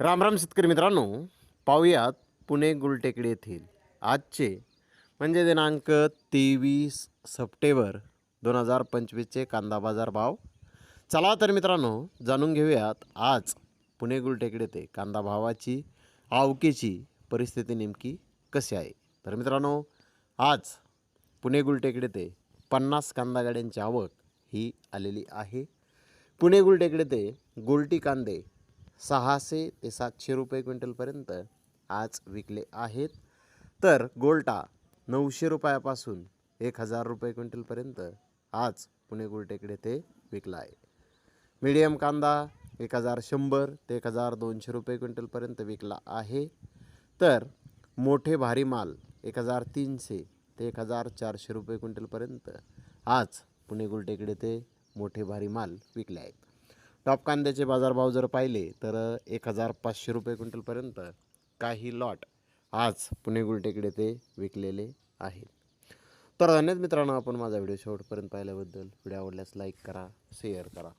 रामराम शेतकरी मित्रांनो पाहूयात पुणे गुलटेकडी येथील आजचे म्हणजे दिनांक तेवीस सप्टेंबर दोन हजार पंचवीसचे कांदा बाजार भाव. चला तर मित्रांनो जाणून घेऊयात आज पुणे गुलटेकडी येथे कांदा भावाची आवकेची परिस्थिती नेमकी कशी आहे. तर मित्रांनो आज पुणे गुलटेकडी येथे पन्नास कांदा गाड्यांची आवक ही आलेली आहे. पुणे गुलटेकडे ते गोलटी कांदे सहाशे ते सातशे रुपये क्विंटलपर्यंत आज विकले आहेत. तर गोल्टा नऊशे रुपयापासून एक हजार रुपये क्विंटलपर्यंत आज पुणे गुलटेकडे ते विकला आहे. मीडियम कांदा एक हजार शंभर ते एक हजार दोनशे रुपये क्विंटलपर्यंत विकला आहे. तर मोठे भारी माल एक हजार तीनशे ते एक हजार चारशे रुपये क्विंटलपर्यंत आज पुणे गुलटेकडे ते मोठे भारी माल विकले आहेत. टॉप कांद्याचे बाजारभाव जर पाहिले तर एक हजार पाचशे रुपये क्विंटलपर्यंत काही लॉट आज पुणे गुलटेकडे ते विकलेले आहेत. तर धन्यवाद मित्रांनो आपण माझा व्हिडिओ शेवटपर्यंत पाहिल्याबद्दल. व्हिडिओ आवडल्यास लाईक करा शेअर करा.